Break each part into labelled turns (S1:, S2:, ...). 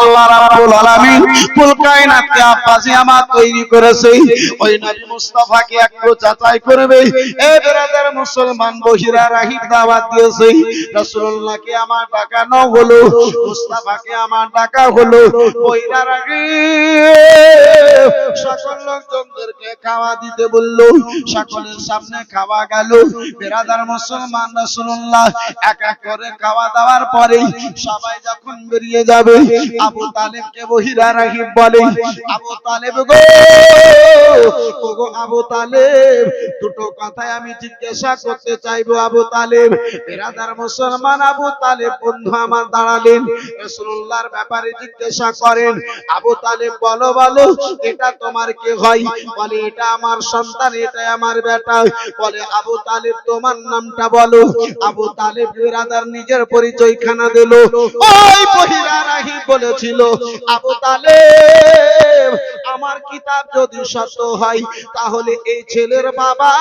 S1: আল্লাহ রাব্বুল আলামিন কুল কায়নাতকে আব্বাসি আমার তৈরি করেছে। ওই নবী মুস্তাফাকে একটু যাচাই করবে। এ বেরাদার মুসলমান বহিরা রাহিব দাওয়াত দিয়েছে। রাসূলুল্লাহকে আমার ডাকানো হলো, মুস্তাফাকে আমার ডাকা হলো। বহিরা রাহিব সকল লোকজনদেরকে খাওয়া দিতে বলল, সকলের সামনে খাওয়া গেল। বেরাদার মুসলমান রাসূলুল্লাহ এক এক করে খাওয়া দাওয়ার পরে সবাই যখন বেরিয়ে যাবে আবু তালেবকে বহিরা রাহিব বলে। আবু তালেব গো, ওগো আবু তালেব, দুটো কথাই আমি জিজ্ঞাসা করতে চাইব আবু তালেব। বেরাদার মুসলমান আবু তালেব, বন্ধু আমার দাঁড়ালেন, রাসূলুল্লাহর ব্যাপারে জিজ্ঞাসা করেন, আবু তালেব বলো বলো, এটা তোমার কে হয়? বলে, এটা আমার সন্তান এটা আমার বেটা। বলে, আবু তালেব তোমার নামটা বলো। আবু তালেব বেরাদার নিজের পরিচয় খানা দিল। ওই বহিরা রাহিব বলেছিল আমার কিতাব যদি সত্য হয়, তাহলে এই ছেলের বাবা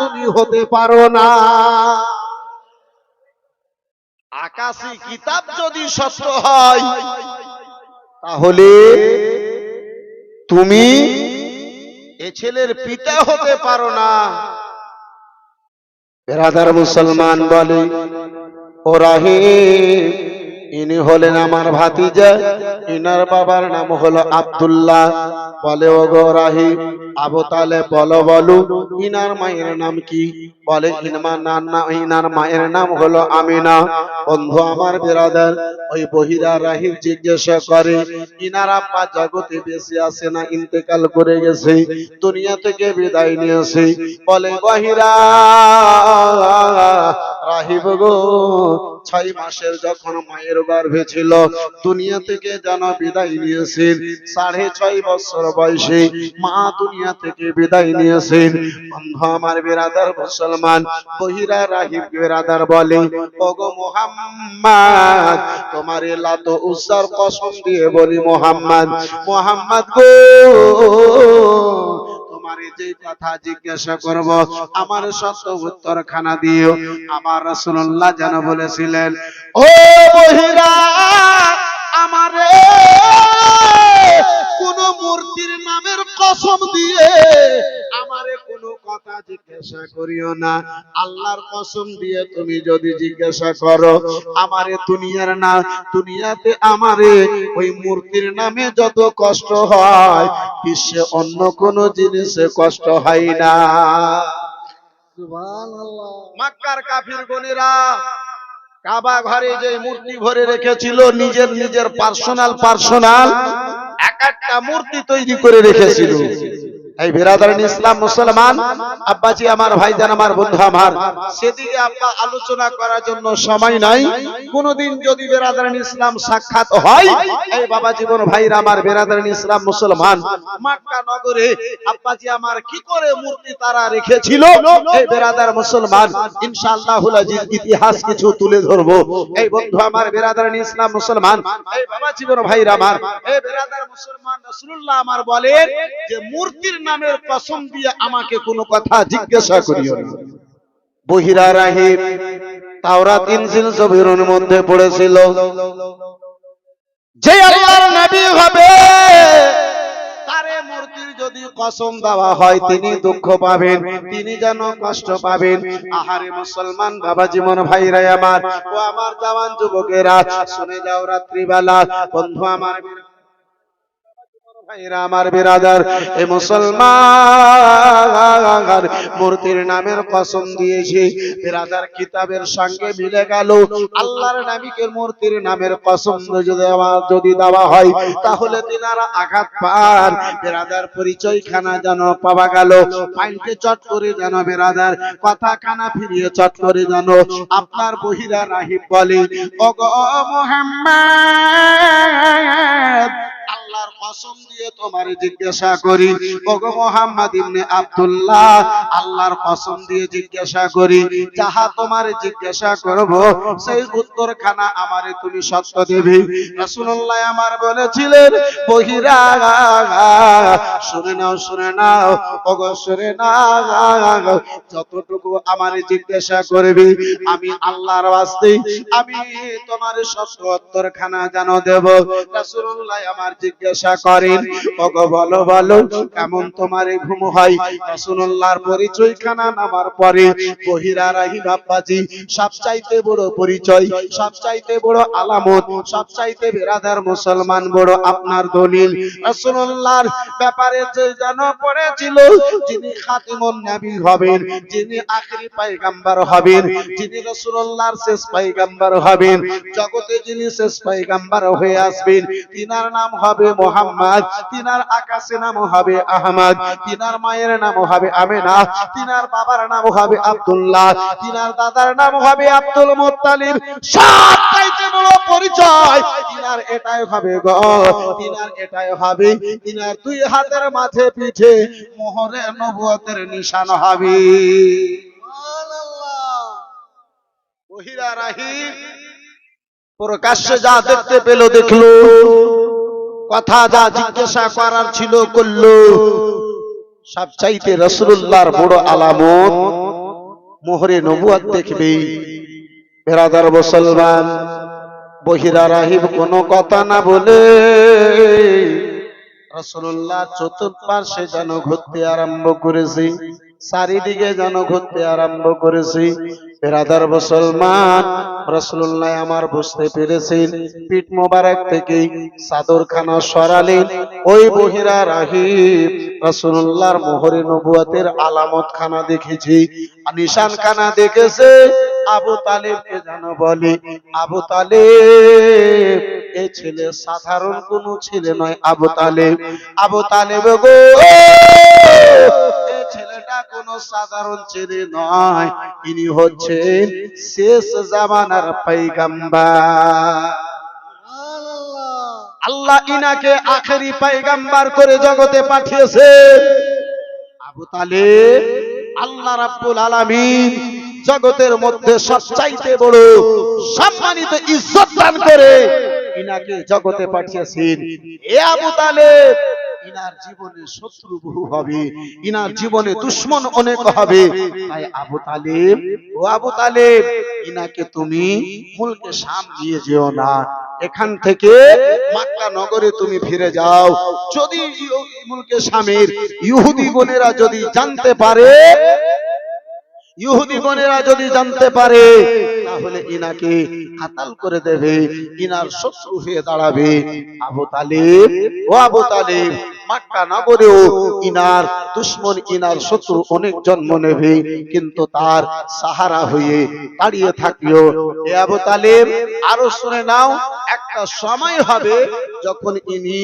S1: তুমি হতে পারো না। আকাশী কিতাব যদি সত্য হয়, তাহলে তুমি এ ছেলের পিতা হতে পারো না। বেরাদার মুসলমান বলে, ও রাহিম ইনি হলেন আমার ভাতিজা। ইনার বাবার নাম হলো আব্দুল্লাহ। বলে ও গো রাহিম, আবু তালে বলো বলো, ইনার মায়ের নাম কি? বলে, ইনমা নান্না, ইনার মায়ের নাম হলো আমিনা। বন্ধু আমার বিরাদার, ওই বহিরা রাহিব জিজ্ঞাসা করে, ইনার আব্বা জগতে বেশি আসে না ইন্তেকাল করে গেছে? দুনিয়া থেকে বিদায় নিয়েছে বলে, বহিরা রাহিব গো ছয় মাসের যখন মায়ের গর্ভে ছিল, দুনিয়া থেকে যেন বিদায় নিয়েছেন। সাড়ে ছয় বছর বয়সে মা দুনিয়া থেকে বিদায় নিয়েছেন। বন্ধু আমার বিরাদার মুসলমান, বহিরা রাহিব বিরাদার বলে, ওগো মোহাম্মদ, তোমার লাত উসার কসম দিয়ে বলি মোহাম্মদ মোহাম্মদ গো তোমার যে কথা জিজ্ঞাসা করব, আমার সত্য উত্তর খানা দিও। আমার রাসূলুল্লাহ যেন বলেছিলেন, ও বহিরা আমারে কোন মূর্তির নামের কসম দিয়ে জিজ্ঞাসা করিও না। আল্লাহর কসম দিয়ে তুমি যদি জিজ্ঞাসা করো, আমারে দুনিয়ার না, দুনিয়াতে আমারে ওই মূর্তির নামে যত কষ্ট হয়, বিশ্বে অন্য কোন জিনিসে কষ্ট হয় না। মাক্কার কাফির গনেরা কাবা ঘরে যে মূর্তি ভরে রেখেছিল, নিজের নিজের পার্সোনাল পার্সোনাল, এক একটা মূর্তি তৈরি করে রেখেছিল। এই বিরাদারিন ইসলাম মুসলমান, আব্বাজি আমার, ভাইজান আমার, বন্ধু আমার, সেদিকে আব্বা আলোচনা করার জন্য সময় নাই। কোনদিন যদি বিরাদারিন ইসলাম সাক্ষাৎ হয়, এই বাবা জীবন ভাইরা আমার বিরাদারিন ইসলাম মুসলমান, মক্কা নগরে আব্বাজি আমার কি করে মূর্তি তারা রেখেছিল? এই বিরাদার মুসলমান, ইনশাআল্লাহুল আজিজ ইতিহাস কিছু তুলে ধরবো। এই বন্ধু আমার বিরাদারিন ইসলাম মুসলমান, এই বাবা জীবন ভাইরা আমার, এই বিরাদার মুসলমান রাসূলুল্লাহ আমার বলেন যে মূর্তির নামের কসম দিয়ে আমাকে কোনো কথা জিজ্ঞাসা করিও না। বহিরা রাহিব তাওরাত ইনজিল জবিরুর মধ্যে পড়েছিল। যে আল্লাহর নবী হবে তারে মূর্তির যদি কসম দেওয়া হয় তিনি দুঃখ পাবেন তিনি যেন কষ্ট পাবেন। আহারে মুসলমান বাবা জীবন ভাইরা আমার। ও আমার জওয়ান যুবকেরা শুনে যাও রাত্রিবেলা। বন্ধু আমার আমার বিরাদার, এ মুসলমান, মূর্তির নামের কসম দিয়েছে, বিরাদার কিতাবের সঙ্গে মিলে গেল। আল্লাহর নাবিকের মূর্তির নামের কসম যদি দেওয়া হয়, তাহলে তিনারা আঘাত পান। বিরাদার পরিচয় খানা যেন পাওয়া গেল পাইলকে চট করে যেন বিরাদার কথা খানা ফিরিয়ে চট করে যেন আপনার বহিরা রাহিব বলে। ওগো মোহাম্মদ আল্লাহর কসম দিয়ে তোমার জিজ্ঞাসা করি, ওগো মোহাম্মদ ইবনে আব্দুল্লাহ, আল্লাহর কসম দিয়ে জিজ্ঞাসা করি, যাহা তোমার জিজ্ঞাসা করব, সেই উত্তরখানা আমারে তুমি সত্য দেবে। রাসূলুল্লাহ আমার বলেছিলেন বহিরা শুনে নাও শুনে নাও, ওগো শুনে নাও, যতটুকু আমার জিজ্ঞাসা করবি, আমি আল্লাহর ওয়াস্তে, আমি তোমার সত্য উত্তরখানা জানো দেব। রাসূলুল্লাহ আমার জিজ্ঞাসা করেন, ওগো বলো বলো, কেমন তোমার ঘুম হয়? রাসূলুল্লাহর পরিচয়খানা নামার পরে বহিরা রাহি বাপ্পাজি সবচাইতে বড় পরিচয় সবচাইতে বড় আলামত সবচাইতে বেরাদার মুসলমান বড় আপনার দলিল। রাসূলুল্লাহর ব্যাপারে যে যেন পড়েছিল, যিনি খাতিমুন নবী হবেন, যিনি আখেরি পয়গম্বর হবেন, যিনি রাসূলুল্লাহর শেষ পয়গম্বর হবেন, জগতে যিনি শেষ পয়গম্বর হয়ে আসবেন, তিনার নাম হবে মোহাম্মদ। তিনার আকাশে নাম হবে আহমদ। তিনার মায়ের নাম হবে আমেনা। তিনার বাবার নাম হবে আব্দুল্লাহ। তিনার দাদার নাম হবে আব্দুল মুত্তালিব। সবচাইতে বড় পরিচয়। তিনার এটাই হবে গো। তিনার এটাই হবে। তিনার দুই হাতের মাঝে পিঠে মোহরে নবুয়তের নিশান হবে। প্রকাশ্যে যা দেখতে পেল দেখল। কথা যা জিজ্ঞাসা করার ছিল করল। সবচাইতে রসুল্লাহর বড় আলামত, মোহরে নবুয়াত দেখবে। বেরাদার মুসলমান বহিরা রাহিব কোনো কথা না বলে রসুল্লাহ চতুর্পার্শ্বে যেন ঘুরতে আরম্ভ করেছে। চারিদিকে যেন ঘুরতে আরম্ভ করেছি। বেরাদার মুসলমান রসুল্লাহ আমার বুঝতে পেরেছেন, পিঠ মোবারক থেকে চাদর খানা সরালেন। ওই বহিরা রাহিব রসুল্লাহর মোহরে নবুয়াতের আলামত খানা দেখেছি। নিশান খানা দেখেছে, আবু তালেবকে যেন বলে, আবু তালেব, এ ছেলে সাধারণ কোন ছেলে নয়, আবু তালেব। আবু তালেব গো কোন সাধারণ ছেলে নয়। ইনি হচ্ছেন শেষ জামানার পাইগাম্বার আল্লাহ ইনাকে আখেরি পাইগাম্বার করে জগতে পাঠিয়েছে। আবু তালেব, আল্লাহ রাব্বুল আলামিন জগতের মধ্যে সবচাইতে বড় সম্মানিত ইজ্জত দান করে ইনাকে জগতে পাঠিয়েছেন। এ আবু তালেব ইনার জীবনে শত্রু বহু হবে। ইনার জীবনে দুশ্মন অনেক হবে। তাই আবু তালেব ও আবু তালেব ইনাকে তুমি মুলকে শাম দিয়ে যেও না। এখান থেকে মাক্কা নগরে তুমি ফিরে যাও। যদি মুলকে শামের ইহুদি বোনেরা যদি জানতে পারে ইহুদি বোনেরা যদি জানতে পারে তাহলে ইনাকে কাতাল করে দেবে। ইনার শত্রু হয়ে দাঁড়াবে। আবু তালেব ও আবু তালেব মাক্কা নগরেও ইনার দুশ্মন ইনার শত্রু অনেক জন্ম নেবে কিন্তু তার সাহারা হয়ে দাঁড়িয়ে থাকলেও এ আবু তালেব আরও শুনে নাও একটা সময় হবে যখন ইনি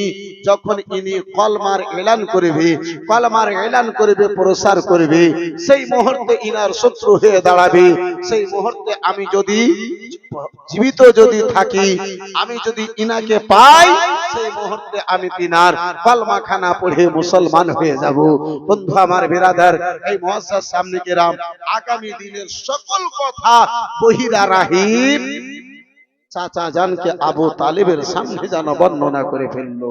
S1: যখন ইনি কলমার এলান করবে, কলমার এলান করবে, প্রসার করবে, সেই মুহূর্তে ইনার শত্রু হয়ে দাঁড়াবে। সেই মুহূর্তে আমি যদি জীবিত যদি থাকি, আমি যদি ইনাকে পাই, সেই মুহূর্তে আমি তিনার কলমা খানা পড়ে মুসলমান হয়ে যাব। বন্ধু আমার বিরাদার, এই মহাসার সামনে গেলাম আগামী দিনের সকল কথা বহিরা রাহিম চাচা জানকে আবু তালিবের সামনে যেন বর্ণনা করে ফেলল।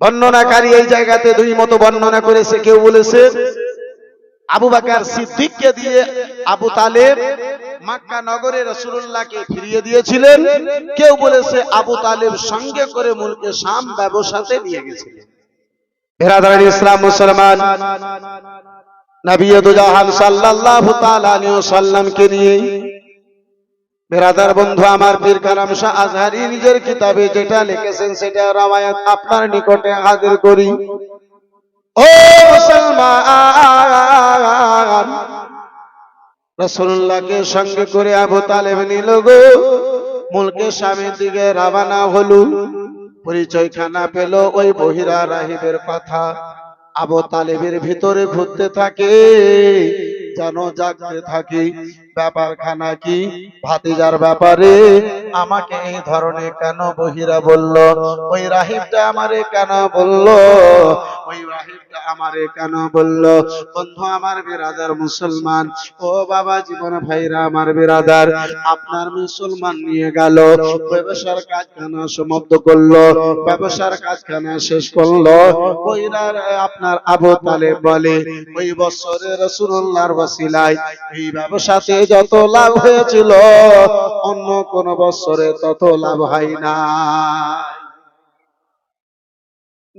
S1: বর্ণনাকারী এই জায়গাতে দুই মতো বর্ণনা করেছে, কেউ বলেছে, আবু বাকার সিদ্দিককে দিয়ে আবু তালেব মাক্কা নগরে রসুল্লাহকে ফিরিয়ে দিয়েছিলেন। কেউ বলেছে, আবু তালেব সঙ্গে করে মুলকে শাম ব্যবসাতে নিয়ে গেছিলেন। বেরাদার ইসলাম মুসলমান। নিয়ে বেরাদার বন্ধু, আমার পীর কালাম শাহ আজহারি নিজের কিতাবে যেটা লিখেছেন সেটা রামায়াত আপনার নিকটে হাজির করি। ও মুসলমান রসুল্লাহকে সঙ্গে করে আবু তালেব নিল গো। মুলকে স্বামীর দিকে রাবানা হলু। পরিচয় খানা পেল ওই বহিরা রাহিবের কথা। আবু তালেবের ভিতরে ঘুরতে থাকে, যেন জাগতে থাকে। ব্যাপারখানা কি? ভাতিজার ব্যাপারে আমাকে এই ধরনের কেন বহিরা বলল? ওই রাহিবটা আমারে কেন বলল? ওই আমারে কেন বলল? বন্ধু, আমার বিরাদার মুসলমান। ও বাবা, জীবন ভাইরা, আমার বিরাদার, আপনার মুসলমান নিয়ে গেল। ব্যবসার কাজখানা সমাপ্ত করল। ব্যবসার কাজখানা শেষ করল। ওইরার আপনার আবু তালেব বলে, ওই বছরে রসুল্লাহর ওসিলায় এই ব্যবসাতে যত লাভ হয়েছিল, অন্য কোন বছরে তত লাভ হয় না।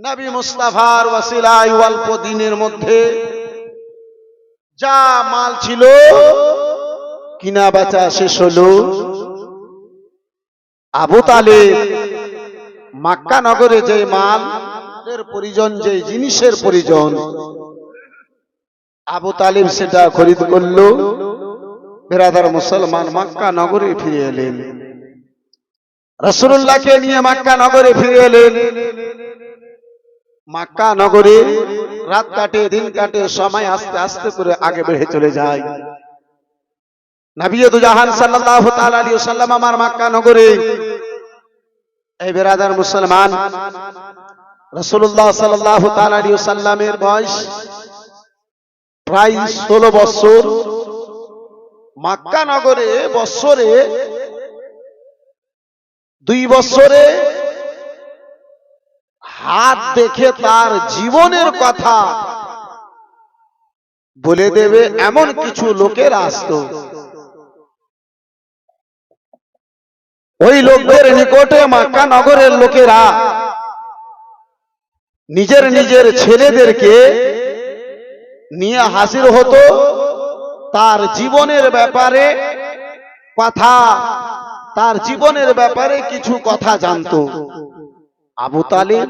S1: নবী মুস্তাফার ওয়াসিলায় অল্প দিনের মধ্যে যা মাল ছিল কিনা বেচা শেষ হলো। আবু তালেব মাক্কা নগরে যে মাল পরিজন যে জিনিসের পরিজন আবু তালিব সেটা খরিদ করল। বেরাদার মুসলমান মাক্কা নগরে ফিরে এলেন। রসুল্লাহকে নিয়ে মাক্কা নগরে ফিরে এলেন। মাক্কা নগরে, রাত কাটে, দিন কাটে, সময় আস্তে আস্তে করে আগে বেড়ে চলে যায়। নবিয়দু জাহান সাল্লাল্লাহু তাআলা আলাইহি আমার মাক্কা নগরে। বয়স প্রায় 16 বছর। মাক্কা নগরে বছরে দুই বছরে হাত দেখে তার জীবনের কথা বলে দেবে এমন কিছু লোকের আসতো। ওই লোকদের নিকটে মাক্কা নগরের লোকেরা নিজের নিজের ছেলেদেরকে নিয়ে হাজির হতো। তার জীবনের ব্যাপারে কথা, তার জীবনের ব্যাপারে কিছু কথা জানতো। আবু তালিব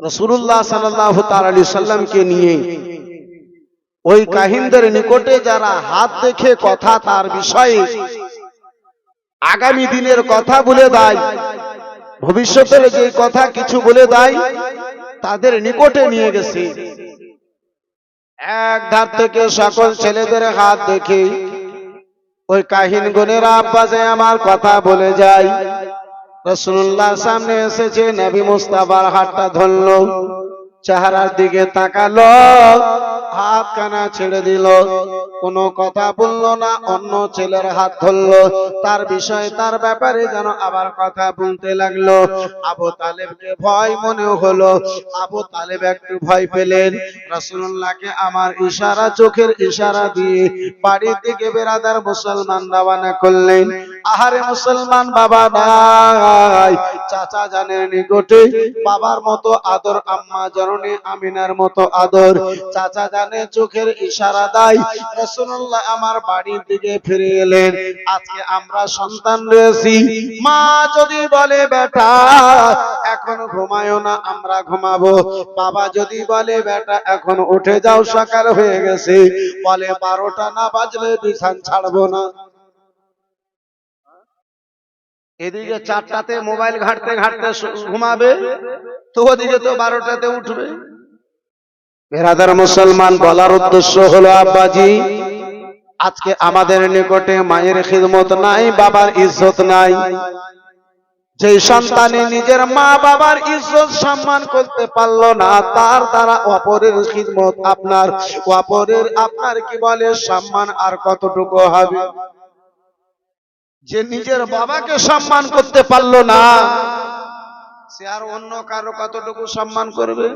S1: রসুল্লাহ সাল্লাহ আলী সাল্লামকে নিয়ে ওই কাহিনদের নিকটে যারা হাত দেখে কথা তার বিষয়ে আগামী দিনের কথা বলে দেয়, ভবিষ্যতের যে কথা কিছু বলে দেয়, তাদের নিকটে নিয়ে গেছে। এক ধার থেকে সকল ছেলেদের হাত দেখে ওই কাহিন গুণের আব্বাসে আমার কথা বলে যায়। রসুল্লাহ সামনে এসেছে, নবী মুস্তাফার হাতটা ধরলো, চেহারার দিকে তাকালো, হাত কানা ছেড়ে দিল, কোনো কথা বলল না, অন্য ছেলের হাত ধরলো, তার বিষয়ে, তার ব্যাপারে যেন আবার কথা বলতে লাগল। আবু তালেবকে ভয় মনে হলো, আবু তালেব একটু ভয় পেলেন, রাসূলুল্লাহকে আমার ইশারা, চোখের ইশারা দিয়ে বাড়ির দিকে বেরাদার মুসলমান রওনা করলেন আহারে মুসলমান বাবা নাই চাচা জানের নিকটে বাবার মতো আদর, আম্মা জননী, আমিনার মতো আদর। চাচা জানে চোখের ইশারা দেয় রাসূলুল্লাহ আমার বাড়ির দিকে ফিরে এলেন। আজকে আমরা সন্তান রয়েছি। মা যদি বলে, বেটা, এখন ঘুমায়ো না, আমরা ঘুমাবো। বাবা যদি বলে, বেটা, এখন উঠে যাও, সকাল হয়ে গেছে। বলে, বারোটা না বাজলে বিছান ছাড়বো না। এদিকে চারটাতে মোবাইল ঘাটতে ঘাটতে ঘুমাবে, তো ওদিকে তো বারোটাতে উঠবে। বেরাদার মুসলমান, বলার উদ্দেশ্য হলো, আব্বাজি, আজকে আমাদের নিকটে মায়ের খিদমত নাই, বাবার ইজ্জত নাই। যে সন্তানে নিজের মা বাবার ইজ্জত সম্মান করতে পারল না, তার দ্বারা অপরের খিদমত আপনার, অপরের আপনার কি বলে, সম্মান আর কতটুকু হবে? যে নিজের বাবাকে সম্মান করতে পারল না সে আর অন্য কারও কতটুকু সম্মান করবে?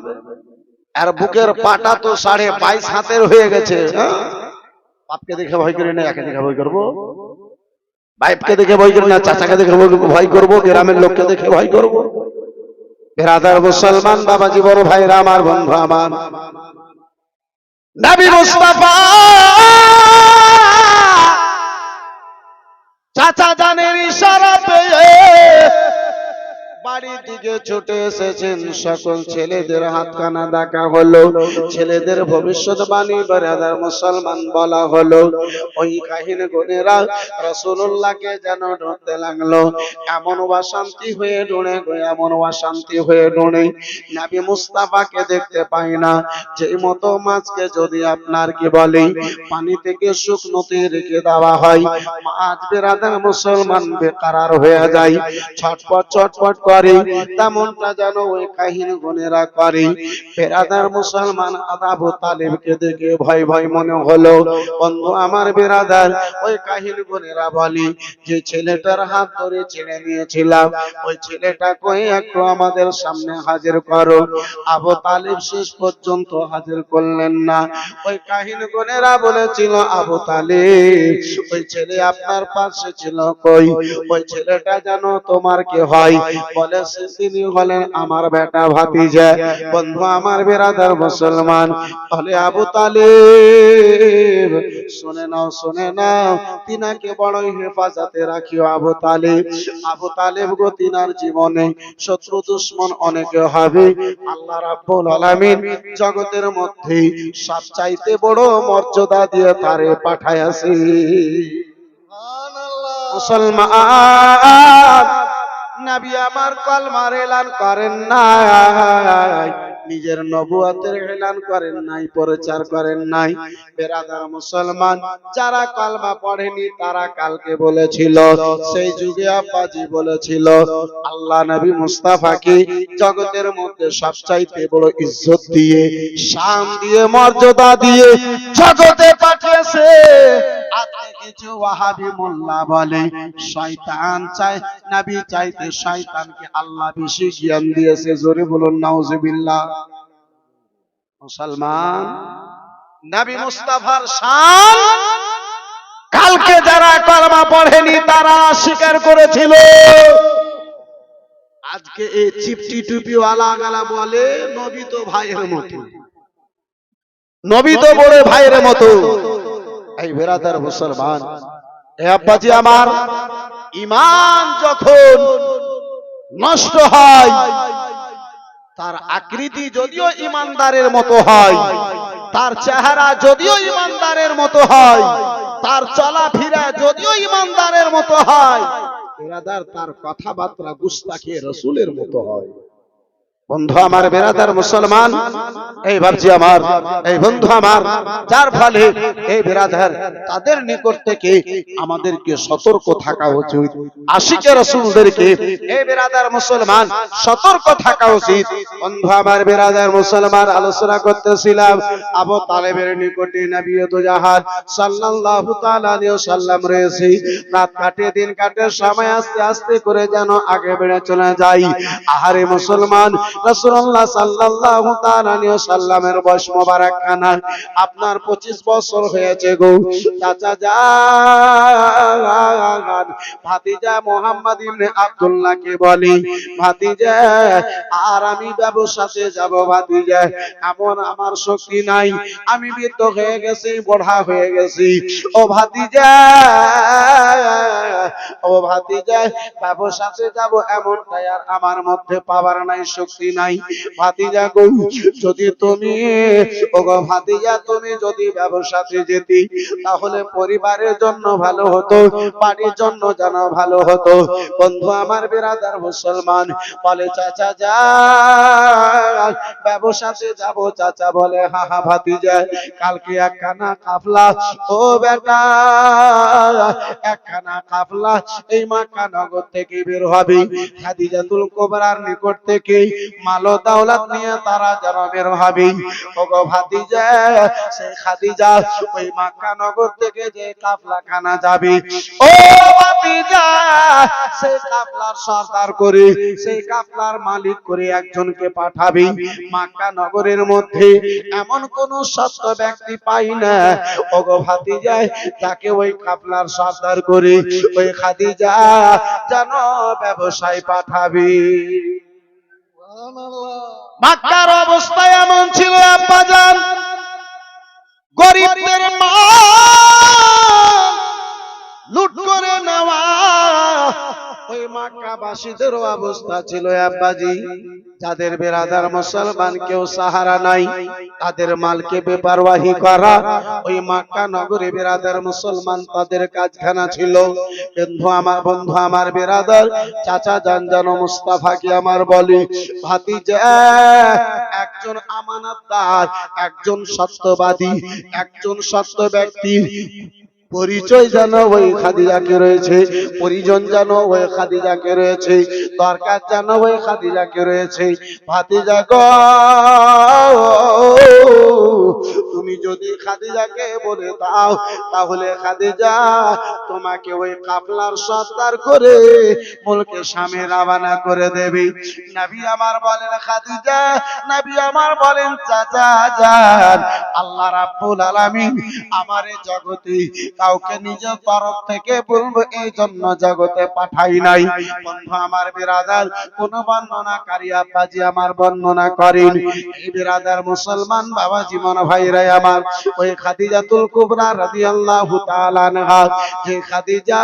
S1: আর বুকের পাটা তো সাড়ে বাইশ হাতের হয়ে গেছে হ্যাঁ? বাপকে দেখে ভয় করি না একে দেখে ভয় করব? বাইপকে দেখে ভয় করি না চাচাকে দেখে ভয়- ভয় করব গ্রামের লোককে দেখে ভয় করব? বেরাদার মুসলমান বাবাজি বড় ভাইরা আমার বন্ধু আমার। নবী মুস্তাফা! চাচা জানের ইশারা বাড়ির দিকে ছুটে এসেছেন সকল ছেলেদের দেখা হলো। ছেলেদের মুসলমান বলা হলো। ওই কাহিনী গুণেরা রসুল্লাহকে যেন ঢুকতে লাগল। এমন হয়ে এমন হয়ে নাবি মুস্তাফাকে দেখতে পাই না। যেই মতো মাছকে যদি আপনার কি বলে, পানি থেকে শুকনোতে রেখে দেওয়া হয়। মাছ বেরাদার মুসলমান বেকারার হয়ে যায়। ছটপট ছটপট করে তেমনটা যেন ওই কাহিনী গুণেরা করে বেরাদার মুসলমান আদাবু তালিবকে দেখে ভয় ভয় মনে হলো, বন্ধু আমার বেরাদার ওই কাহিনী গুণেরা বলি, যে ছেলেটার হাত ধরে ছেড়ে নিয়েছিলাম, ওই ছেলেটা কই একটু আমাদের সামনে হাজির করো। আবু তালিব শেষ পর্যন্ত হাজির করলেন না। ওই কাহিনী গুণেরা বলেছিল, আবু তালিব, ওই ছেলে আপনার পাশে ছিল কই? ওই ছেলেটা যেন তোমার কি হয়? বলে তিনি হলেন আমার বেটা ভাতিজা, বন্ধু আমার বেরাদার মুসলমান। বলে আবু তালিব, শুনে নাও শুনে নাও, তিনাকে বড়ই হেফাজতে রাখিও আবু তালিব। আবু তালিব গো, তিনার জীবনে শত্রু, দুশ্মন অনেকে হবে। আল্লাহ রাব্বুল আলামিন জগতের মধ্যে সবচাইতে বড় মর্যাদা দিয়ে তারে পাঠায়াছে মুসলমান নবী আমার কলমার এলান করেন নাই। নিজের নবুয়াতের এলান করেন নাই, প্রচার করেন নাই। বেরাদার মুসলমান, যারা কলমা পড়েনি, তারা কালকে বলেছিল, সেই যুগে আব্বাজি বলেছিল, আল্লাহ নবী মুস্তাফাকে জগতের মধ্যে সবচাইতে বড় ইজ্জত দিয়ে, শান দিয়ে, মর্যাদা দিয়ে জগতে পাঠিয়েছে। কিছু ওয়াহাবি মোল্লা বলে, শয়তান নবী চাইতে শয়তানকে আল্লাহ বেশি জ্ঞান দিয়েছে, জোরে বলুন, নাউজুবিল্লাহ। মুসলমান মুস্তাফার শান, কালকে যারা কলমা পড়েনি, তারা স্বীকার করেছিল। আজকে এই চিপটি টুপিওয়ালা গালা বলে, নবী তো ভাইয়ের মতো। নবী তো বড় ভাইয়ের মতো। এই বেরাদার মুসলমান। আব্বাজি আমার, ইমান যখন নষ্ট হয়, তার আকৃতি যদিও ইমানদারের মতো হয়, তার চেহারা যদিও ইমানদারের মতো হয়, তার চলাফেরা যদিও ইমানদারের মতো হয় তার কথাবার্তা গুস্তাখে রসুলের মতো হয়। বন্ধু আমার বেরাদার মুসলমান, এই ভাবছি আমার, এই বন্ধু আমার, যার ফলে এই বেরাদার তাদের নিকট থেকে আমাদেরকে সতর্ক থাকা উচিত, আশিকে রসুলদেরকে এই বেরাদার মুসলমান সতর্ক থাকা উচিত। বন্ধু আমার বেরাদার মুসলমান, আলোচনা করতেছিলাম, আবু তালেবের নিকটে নবী তো জাহাজ সাল্লাল্লাহু তাআলা ওয়াসাল্লাম রয়েছে। রাত কাটে, দিন কাটে, সময় আস্তে আস্তে করে যেন আগে বেড়ে চলে যায়। আহারে মুসলমান রাসূলুল্লাহ সাল্লাল্লাহু তাআলা আলাইহি ওয়াসাল্লামের বয়স মোবারক খানা। আপনার 25 বছর হয়েছে গো। চাচা যান ভাতিজা মোহাম্মদ ইবনে আব্দুল্লাহকে বলি, ভাতিজা, আর আমি ব্যবসাতে যাব ভাতিজা। এমন আমার শক্তি নাই। আমি বৃদ্ধ হয়ে গেছি, বড়া হয়ে গেছি। ও ভাতিজা ও ভাতিজা, ব্যবসাতে যাব এমনটাই আর আমার মধ্যে পাওয়ার নাই শক্তি নাই, ভাতিজা গো, যদি তুমি ও গো ভাতিজা, তুমি যদি ব্যবসাতে যেতি, তাহলে পরিবারের জন্য ভালো হতো, বাড়ির জন্য যেন ভালো হতো। বন্ধু আমার বেরাদার মুসলমান, বলে, চাচা যা, ব্যবসাতে যাব, চাচা বলে, হা হা, ভাতিজা, কালকে একখানা কাফলা, ও বেটা, একখানা কাফলা, এই মাক্কা নগর থেকে বের হবে। খাদিজাতুল কোবরার নিকট থেকে মালো দাওলাত নিয়ে তারা যেন বের হবে। ও গো ভাতিজা, সেই খাদিজা, ওই মাক্কা নগর থেকে যে কাফলা খানা যাবে। ও ভাতিজা, সেই কাফলার সর্দার করে, সেই কাফলার মালিক করে একজনকে পাঠাবে। মাক্কা নগরের মধ্যে এমন কোন সত্য ব্যক্তি পাই না। ও গো ভাতিজা তাকে ওই কাফলার সর্দার করে, ওই খাদিজা যেন ব্যবসায় পাঠাবে। মাক্কার অবস্থা এমন ছিল আব্বাজান গরিবদের মা লুট করে নেওয়া। ওই মাক্কাবাসী প্রবাসীদেরও অবস্থা ছিল আব্বাজি। যাদের বেরাদার মুসলমান, কেউ সাহারা নাই। তাদের মালকে বেপারওয়াহি করা। ওই মাক্কা নগরে বেরাদার মুসলমান তাদের কাজখানা ছিল। বন্ধু আমার বন্ধু আমার বেরাদার, চাচা জান জানো মুস্তাফাকে আমার বলি? ভাতিজা, একজন আমানতদার, একজন সত্যবাদী, একজন সত্য ব্যক্তি। পরিচয় যেন ওই খাদিজাকে রয়েছে, পরিজন যেন ওই খাদিজাকে রয়েছে, দরকার যেন ওই খাদিজাকে রয়েছে। ভাতিজা গো, তুমি যদি খাদিজাকে বলে দাও, তাহলে খাদিজা তোমাকে ওই কাফলার সত্তার করে মুলকে স্বামী রাবানা করে দেবে। নবী আমার বলেন, খাদিজা, নবী আমার বলেন, চাচা যান, আল্লাহ রাব্বুল আলামিন আমারে জগতে কাউকে নিজের তরফ থেকে বলব, এই জন্য জগতে পাঠাই নাই। বন্ধু আমার বিরাদার, কোন বর্ণনাকারী আব্বাজি আমার বর্ণনা করেন। এই বিরাদার মুসলমান বাবা জীবন ভাইরাই আমার, ওই খাদিজাতুল কুবরা রাদিয়াল্লাহু তাআলা আনহা। যে খাদিজা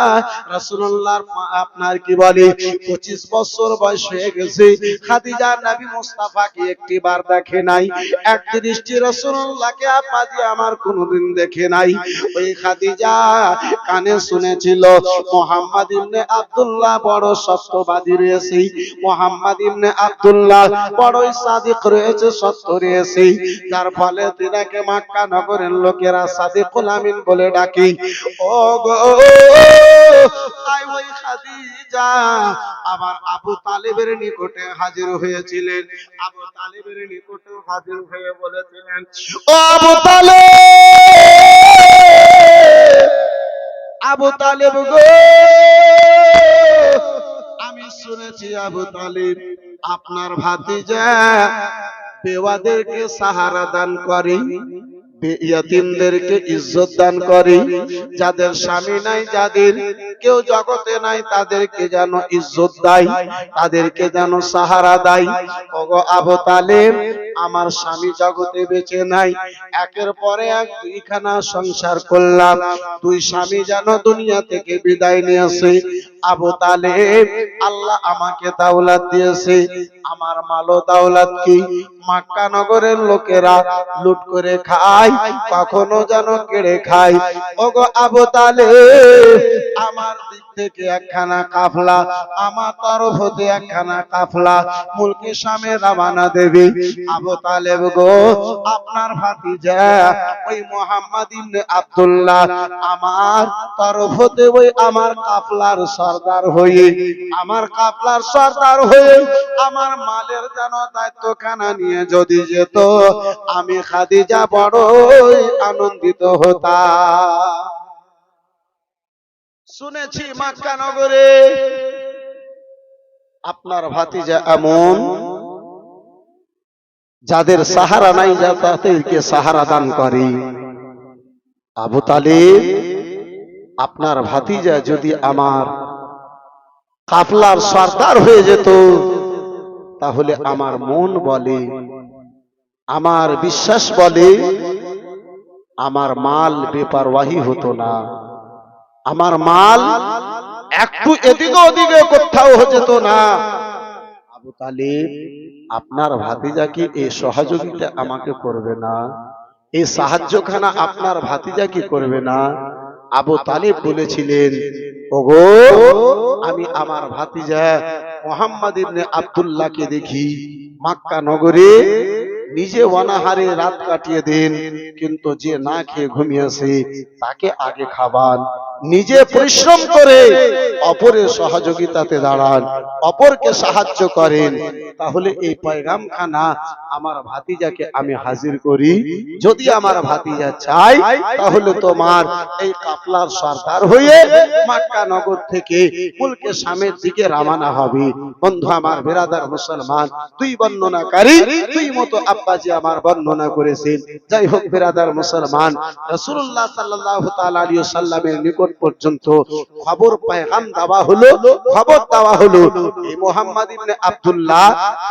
S1: রাসূলুল্লাহর আপনার কি বলে 25 বছর বয়স হয়ে গেছে। খাদিজা নবী মুস্তাফাকে একটি বার দেখে নাই। এক দৃষ্টি রাসূলুল্লাহকে আব্বাজি আমার কোনোদিন দেখে নাই। ওই খাদিজা কানে শুনেছিল, মোহাম্মদ ইবনে আব্দুল্লাহ বড় সত্যবাদী রয়েছে। মোহাম্মদ ইবনে আব্দুল্লাহ বড়ই সাদিক রয়েছে, সত্য রয়েছে। যার ফলে তিনাকে মক্কা নগরের লোকেরা সাদিকুল আমিন বলে ডাকে। ও গো তাই ওই আবার আবু তালেবের নিকটে হাজির হয়েছিলেন। আবু তালেবের নিকটে হাজির হয়ে বলেছিলেন, ও আবু তালেব! আবু তালেব গো। আমি শুনেছি আবু তালেব, আপনার ভাতিজা বেওয়াদেরকে সাহারা দান করে ইয়াতিমদেরকে ইজ্জত দান করে। যাদের স্বামী নাই, যাদের কেউ জগতে নাই, তাদেরকে যেন ইজ্জত দেয়, তাদেরকে যেন সাহারা দেয়। ওগো আবু তালেব আমার স্বামী জগতে বেঁচে নাই। একের পরে এক দুইখানা সংসার করলাম। দুই স্বামী যেন দুনিয়া থেকে বিদায় নিয়েছে আবু তালেব, আল্লাহ আমাকে দাওলাত দিয়েছে। আমার মালো দাওলাত কি? মাক্কা নগরের লোকেরা লুট করে খায়, কখনো যেন কেড়ে খায়। ওগো আবু তালেব, আমার দিক থেকে একখানা কাফলা, আমার তরফ হতে একখানা কাফলা। মুলকি সামে রাবানা দেবে আবু তালেব গো, আপনার ভাতিজা, ওই মোহাম্মদ ইবনে আব্দুল্লাহ, আমার তরফ হতে ওই আমার কাফলার সর্দার হয়ে, আমার কাফলার সর্দার হয়ে আমার মালের যেন নিয়ে যদি যেত, আমি খাদিজা আনন্দিত হতাম। শুনেছি মাক্কা নগরে, আপনার ভাতিজা এমন যাদের সাহারা নাই যা তাদেরকে সাহারা দান করে। আবু তালিব আপনার ভাতিজা যদি আমার কাফলার সর্দার হয়ে যেত তাহলে আমার মন বলে আমার বিশ্বাস বলে আমার মাল বেপারওয়াহি হতো না। আমার মাল একটু এদিকে ওদিকে কোথাও যেত না। আবু তালিব আপনার ভাতিজা কি এই সহযোগিতা আমাকে করবে না? এই সাহায্যখানা আপনার ভাতিজা কি করবে না? আবু তালিব বলেছিলেন, ওগো, আমি আমার ভাতিজা মোহাম্মদ ইবনে আব্দুল্লাহকে দেখি। মাক্কা নগরে নিজে অনাহারে রাত কাটিয়ে দেন, কিন্তু যে না খেয়ে ঘুমিয়েছে, তাকে আগে খাবার নিজে পরিশ্রম করে অপরের সহযোগিতাতে দাঁড়ান, অপরকে সাহায্য করেন। তাহলে এই পয়গামখানা আমার ভাতিজাকে আমি হাজির করি। যদি আমার ভাতিজা চাই তাহলে তোমার এই কাফলার সর্দার হয়ে মাক্কা নগর থেকে মুলকে সামের দিকে রামানা হবে। বন্ধু, আমার বেরাদার মুসলমান দুই বর্ণনাকারী, তুই মতো আব্বাজি আমার বর্ণনা করেছেন। যাই হোক, বেরাদার মুসলমান, রাসূলুল্লাহ সাল্লাল্লাহু তাআলা আলাইহি সাল্লামের নিকট পর্যন্ত খবর পেগাম দেওয়া হলো, খবর দেওয়া হলো, এই মোহাম্মদ ইবনে আব্দুল্লাহ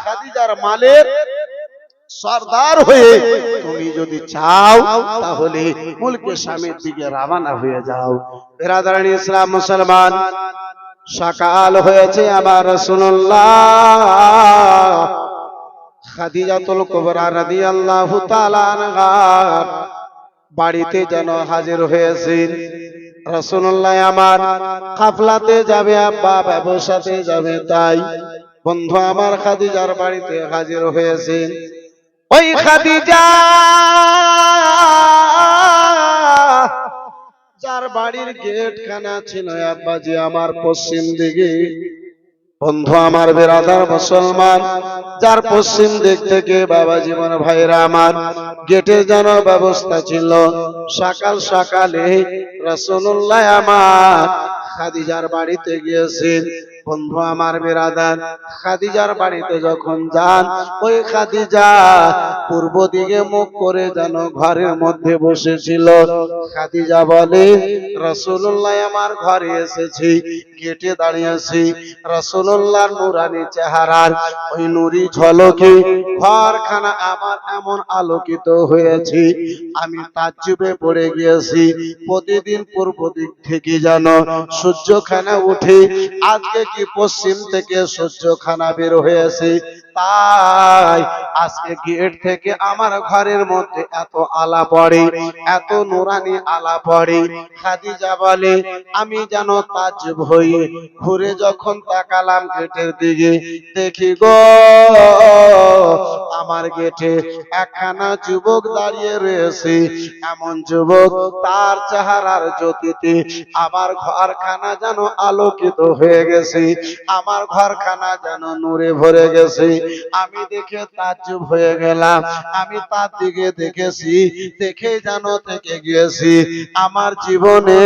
S1: খাদিজার মালের সর্দার হয়ে তুমি যদি চাও, তাহলে মুলকে স্বামীর দিকে রাবানা হয়ে যাও। বেরাদারানি ইসলাম মুসলমান, সকাল হয়েছে আবার রসুল্লাহ খাদিজাতুল কুবরা রাদিয়াল্লাহু তাআলা বাড়িতে যেন হাজির হয়েছেন। রসুল্লাহ আমার কাফলাতে যাবে, আব্বা ব্যবসাতে যাবে, তাই বন্ধু আমার খাদিজার বাড়িতে হাজির হয়েছে। ওই খাদিজা যার বাড়ির গেট খানা ছিল, আব্বাজি, আমার পশ্চিম দিকে। বন্ধু আমার বেরাদার মুসলমান, যার পশ্চিম দিক থেকে বাবা জীবন ভাইরা আমার, গেটে যেন ব্যবস্থা ছিল। সকাল সকালে রসুল্লাহ আমার খাদিজার বাড়িতে গিয়েছেন। বন্ধু আমার বেরাদার, খাদিজার বাড়িতে যখন যান, ওই খাদিজা পূর্ব দিকে মুখ করে যেন ঘরের মধ্যে বসেছিল। খাদিজা বলে রসুল্লাহ আমার ঘরে এসেছি। গেটে দাঁড়িয়ে আছি। রসুল্লাহ নুরানি চেহারার ওই নুরি ঝলকে ঘরখানা আমার এমন আলোকিত হয়েছে। আমি তার চুপে পড়ে গিয়েছি। প্রতিদিন পূর্ব দিক থেকে যেন সূর্যখানা উঠে, আজকে কি পশ্চিম থেকে সূর্যখানা বের হয়েছে? তাই আজকে গেট থেকে আমার ঘরের মধ্যে এত আলা পড়ে এত নুরানি আলা পড়ে খাদিজা বলে, আমি যেন তাজ্জুব হই। ঘুরে যখন তাকালাম গেটের দিকে, দেখি গো, আমার গেটে একখানা যুবক দাঁড়িয়ে রয়েছে। এমন যুবক তার চেহারার জ্যোতিতে আমার ঘরখানা যেন আলোকিত হয়ে গেছে। আমার ঘরখানা যেন নূরে ভরে গেছে। আমি দেখে তাজ্জুব হয়ে গেলাম। আমি তার দিকে দেখেছি, দেখে যেন থেকে গিয়েছি। আমার জীবনে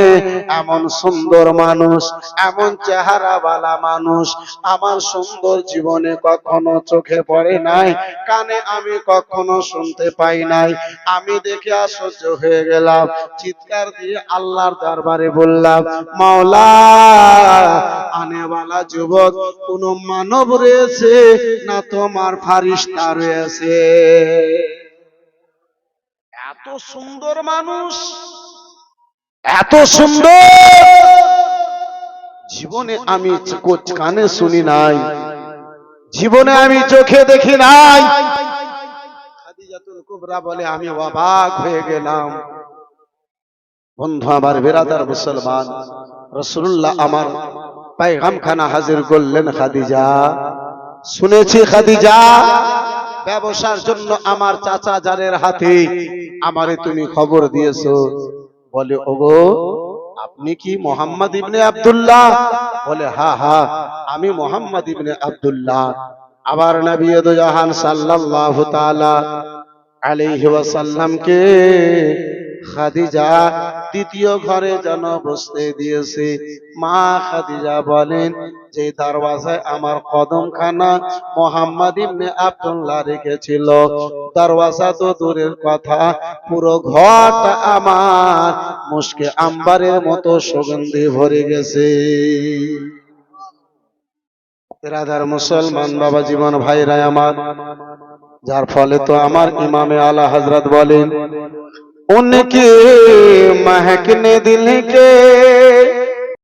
S1: এমন সুন্দর মানুষ, এমন চেহারাওয়ালা মানুষ আমার সুন্দর জীবনে কখনো চোখে পড়ে নাই, কানে আমি কখনো শুনতে পাই নাই। আমি দেখে আশ্চর্য হয়ে গেলাম, চিৎকার দিয়ে আল্লাহর দরবারে বললাম, মাওলা, আনেওয়ালা যুবক, কোন মানব রয়েছে না তোমার ফারিস্তা রয়েছে। এত সুন্দর মানুষ। এত সুন্দর। জীবনে আমি কানে শুনি নাই। জীবনে আমি চোখে দেখি নাই। খাদিজাতুল কুবরা বলে আমি অবাক হয়ে গেলাম। বন্ধু আমার বেরাদার মুসলমান রসুল্লাহ আমার পায়গাম খানা হাজির করলেন খাদিজা। শুনেছি খাদিজা, ব্যবসার জন্য আমার চাচা জানের হাতে আমারে তুমি খবর দিয়েছ। বলে, ওগো, আপনি কি মোহাম্মদ ইবনে আব্দুল্লাহ? বলে, হা হা, আমি মোহাম্মদ ইবনে আব্দুল্লাহ। আবার নবী জাহান সাল্লাল্লাহু তাআলা আলাইহি ওয়াসাল্লামকে খাদিজা দ্বিতীয় ঘরে যেন বসতে দিয়েছে। মা খাদিজা বলেন, যে দরওয়াজায় আমার কদমখানা মোহাম্মদ ইবনে আব্দুল্লাহ রেখেছিল। দরওয়াজা তো দূরের কথা, পুরো ঘরটা আমার। মুশকে আম্বারের মতো সুগন্ধি ভরে গেছে। রাধার মুসলমান বাবা, জীবন ভাইরা আমার। যার ফলে তো আমার ইমামে আলা হজরত বলেন उनके महकने दिल के